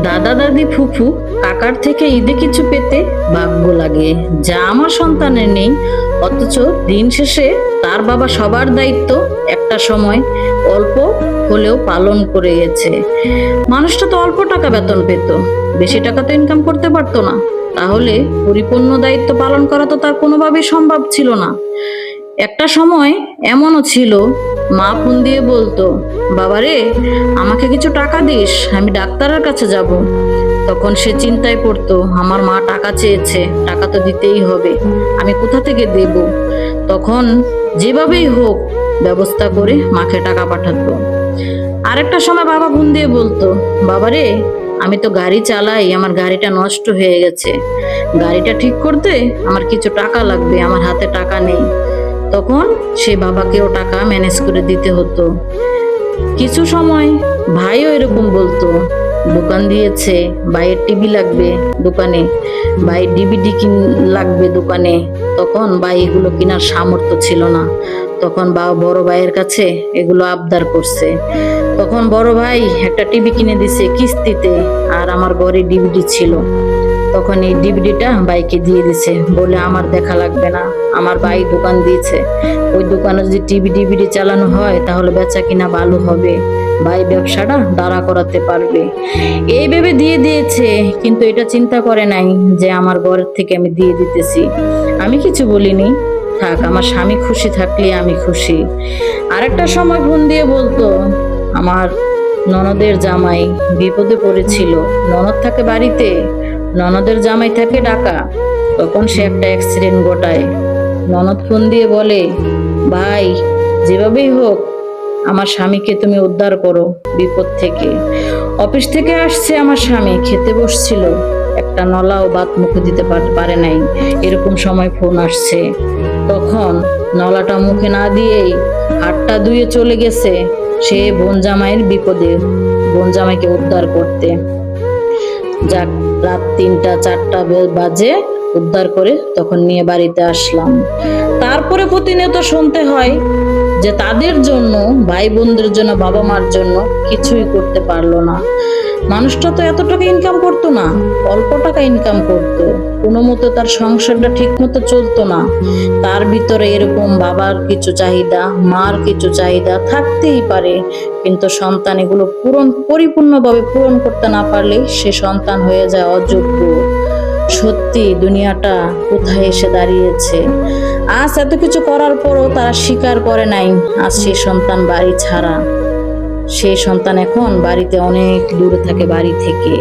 দাদা দাদি ফুফু কাকার থেকে ঈদে কিছু পেতে ভাগ্য লাগে। যা আমার সন্তানের নেই, অথচ দিন শেষে তার বাবা সবার দায়িত্ব একটা সময় অল্প হলেও পালন করে গেছে। মানুষটা তো অল্প টাকা বেতন পেত, বেশি টাকা তো ইনকাম করতে পারতো না। তাহলে পরিপূর্ণ দায়িত্ব পালন করা তো তার কোনোভাবেই সম্ভব ছিল না। একটা সময় এমনও ছিল মা ফোন দিয়ে বলতো, বাবারে, আমাকে কিছু টাকা দিস, আমি ডাক্তারের কাছে যাব। তখন সে চিন্তায় পড়তো, আমার মা টাকা চেয়েছে, টাকা তো দিতেই হবে, আমি কোথা থেকে দেব? তখন যেভাবেই হোক ব্যবস্থা করে মাকে টাকা পাঠাতো। আরেকটা সময় বাবা ফোন দিয়ে বলতো, বাবারে, আমি তো গাড়ি চালাই, আমার গাড়িটা নষ্ট হয়ে গেছে। গাড়িটা ঠিক করতে আমার কিছু টাকা লাগবে, আমার হাতে টাকা নেই। তখন সে বাবাকেও টাকা ম্যানেজ করে দিতে হতো। কিছু সময় ভাইও এরকম বলতো, দোকান দিয়েছে ভাইয়ের টিভি লাগবে দোকানে ভাই ডিভিডি কিন লাগবে দোকানে। তখন ভাই এগুলো কেনার সামর্থ্য ছিল না। তখন বা বড় ভাইয়ের কাছে এগুলো আবদার করছে। তখন বড় ভাই একটা টিভি কিনে দিছে কিস্তিতে, আর আমার ঘরে ডিভিডি ছিল। তখন এই ডিবিডিটা বাইকে দিয়ে দিছে, বলে আমার দেখা লাগবে না, আমার ভাই দোকান দিয়েছে। ওই দোকানে যদি টিভি ডিবিডি চালানো হয়, তাহলে বেচা কিনা ভালো হবে। ভাই ব্যবসাটা দাঁড়া করাতে পারবে। এই ভেবে দিয়ে দিয়েছে, কিন্তু এটা চিন্তা করে নাই যে আমার ঘরের থেকে আমি দিয়ে দিতেছি। আমি কিছু বলিনি। থাক, আমার স্বামী খুশি থাকলে আমি খুশি। আরেকটা সময় ফোন দিয়ে বলতো, আমার ননদের জামাই বিপদে পড়েছিল। ননদ থাকে বাড়িতে? ননদের জামাই থাকে ডাকা। তখন সে একটা অ্যাক্সিডেন্ট ঘটায়। ননদ ফোন দিয়ে বলে, ভাই, যেভাবেই হোক, আমার স্বামীকে তুমি উদ্ধার করো বিপদ থেকে। অফিস থেকে আসছে আমার স্বামী, খেতে বসছিল। একটা নলাও বাত মুখে দিতে পার- নাই। এরকম সময় ফোন আসছে। তখন নলাটা মুখে না দিয়েই হাতটা ধুয়ে চলে গেছে সে বোন জামাইয়ের বিপদে বোন জামাইকে উদ্ধার করতে। যাক, রাত তিনটা, চারটা বাজে, উদ্ধার করে তখন নিয়ে বাড়িতে আসলাম। তারপরে প্রতিনিয়ত শুনতে হয় যে তাদের জন্য ভাই বোনদের জন্য বাবা মার জন্য কিছুই করতে পারল না। মানুষটা তো এত টাকা ইনকাম করতো না, অল্প টাকা ইনকাম করতো। কোনো মতো তার সংসারটা ঠিক মতো চলতো না। তার ভিতরে এরকম বাবার কিছু চাহিদা, মার কিছু চাহিদা থাকতেই পারে, কিন্তু সন্তান এগুলো পূরণ, পরিপূর্ণভাবে পূরণ করতে না পারলে সে সন্তান হয়ে যায় অযোগ্য। সত্যি, দুনিয়াটা কোথায় এসে দাঁড়িয়েছে? আজ এত কিছু করার পরও তারা স্বীকার করে নাই, আজ সেই সন্তান বাড়ি ছাড়া। সেই সন্তান এখন বাড়িতে অনেক দূরে থাকে বাড়ি থেকে।